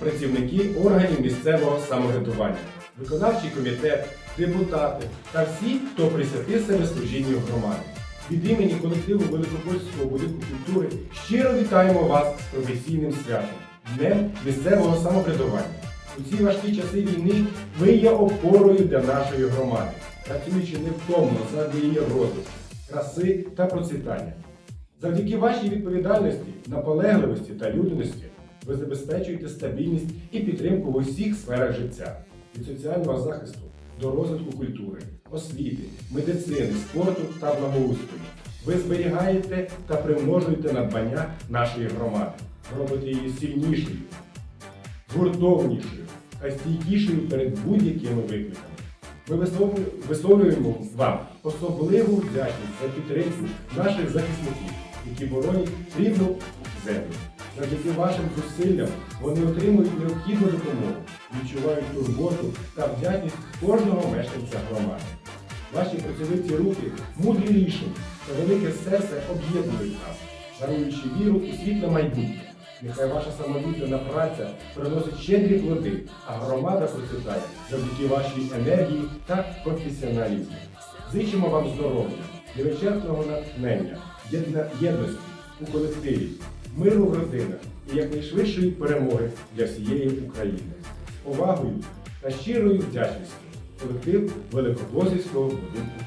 працівники органів місцевого самоврядування, виконавчий комітет, депутати та всі, хто присвятив себе служінню громади. Від імені колективу Великопольського будинку культури щиро вітаємо вас з професійним святом, Днем місцевого самоврядування. У ці важкі часи війни ви є опорою для нашої громади, працюючи невтомно заради її розвитку, краси та процвітання. Завдяки вашій відповідальності, наполегливості та людяності ви забезпечуєте стабільність і підтримку в усіх сферах життя від соціального захисту до розвитку культури, освіти, медицини, спорту та благоустрою. Ви зберігаєте та примножуєте надбання нашої громади, робите її сильнішою, згуртовнішою та стійкішою перед будь-якими викликами. Ми висловлюємо вам особливу вдячність за підтримку наших захисників, які боронять рідну землю. Завдяки вашим зусиллям вони отримують необхідну допомогу, відчувають турботу та вдячність кожного мешканця громади. Ваші працьовиті руки, мудрі рішення та велике серце об'єднують нас, даруючи віру у світле майбутнє. Нехай ваша самовіддана праця приносить щедрі плоди, а громада процвітає завдяки вашій енергії та професіоналізму. Зичимо вам здоров'я, невичерпного натхнення, єдності у колективі, миру в родинах і якнайшвидшої перемоги для всієї України. Повагою та щирою вдячністю колектив Великоблозівського будинку